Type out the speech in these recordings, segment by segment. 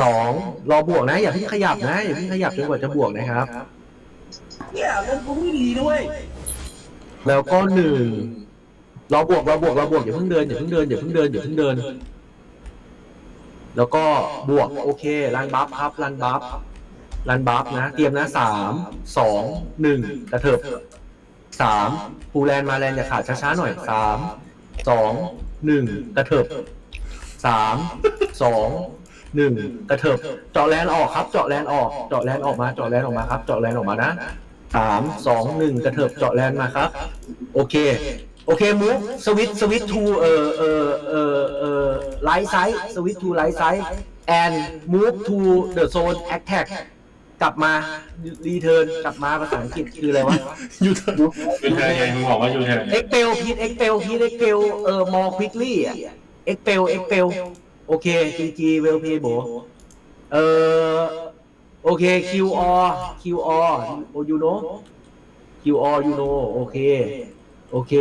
สองรอบวกนะ อย่าเพิ่งขยับนะอย่าเพิ่งขยับจนกว่าจะบวกนะครับ เนี่ยเล่นกูไม่ดีด้วยแล้วก็หนึ่งรอบวกรอบวกรอบวกอย่าเพิ่งเดินอย่าเพิ่งเดินอย่าเพิ่งเดินอย่าเพิ่งเดิน แล้วก็บวกโอเครันบัฟครับรันบัฟรันบัฟนะ เตรียมนะสามสองหนึ่งกระเถิบสามปูแลนมาแลนอย่าขาดช้าๆหน่อยสามสองหนึ่งกระเถิบสามสอง หนึ่งกระเถิบเจาะแลนออกครับเจาะแลนออกเจาะแลนออกมาเจาะแลนออกมาครับเจาะแลนออกมานะสามสองหนึ่งกระเถิบเจาะแลนมาครับ โอเค โอเคมูฟสวิตสวิตทูเอ่อเอ่อเอ่อเอ่อไลท์ไซส์สวิตทูไลท์ไซส์ and move to the zone attack กลับมารีเทิร์นกลับมาภาษาอังกฤษคืออะไรวะยูเทิร์นไงมึงบอกว่ายูเทิร์น expel พีท expel พีท expel เอ่อ more quickly อะ expel expel โอเค GG well play โบเอ่อโอเค QR QR you know QR you know โอเคโอเค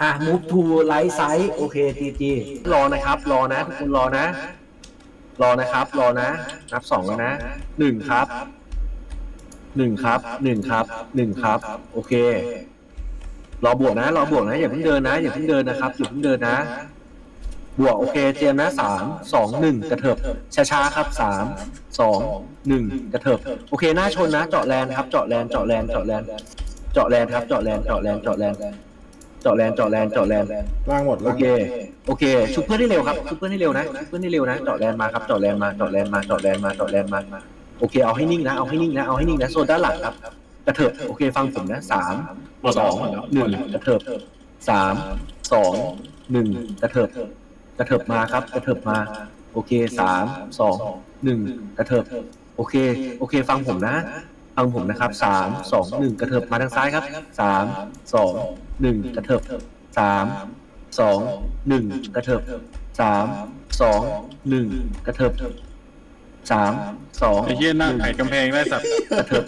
อะ move to right side โอเค GG รอนะครับ รอนะทุกคนรอนะ รอนะครับ รอนะ นับสองแล้วนะหนึ่งครับหนึ่งครับหนึ่งครับหนึ่งครับ โอเค รอบวกนะ รอบวกนะ อย่าเพิ่งเดินนะ อย่าเพิ่งเดินนะครับ อย่าเพิ่งเดินนะ บวกโอเคเตรียมนะสามสองหนึ่งกระเถิบช้าๆครับสามสองหนึ่งกระเถิบโอเคหน้าชนนะ เจาะแลนครับเจาะแลนเจาะแลนเจาะแลนเจาะแลนครับเจาะแลนเจาะแลนเจาะแลนเจาะแลนเจาะแลนเจาะแลนล่างหมดโอล่างเคโอเค ชุบเพื่อนให้เร็วครับชุบเพื่อนให้เร็วนะชุบเพื่อนให้เร็วนะเจาะแลนมาครับเจาะแลนมาเจาะแลนมาเจาะแลนมาเจาะแลนมาโอเคเอาให้นิ่งนะเอาให้นิ่งนะเอาให้นิ่งนะโซนด้านหลังครับกระเถิบโอเคฟังผมนะสามหมดสแล้อวงหมดแล้วหนึ่งกระเถิบสามสองหนึ่งกระเถิบ กระเถิบมาครับ กระเถิบมา โอเคสามสองหนึ่งกระเถิบโอเค โอเค ฟังผมนะ ฟังผมนะครับสามสองหนึ่งกระเถิบมาทางซ้ายครับสามสองหนึ่งกระเถิบสามสองหนึ่งกระเถิบสามสองหนึ่งกระเถิบสามสองไอ้เหี้ยหน้าไข่กำแพงได้สัตว์กระเถิบ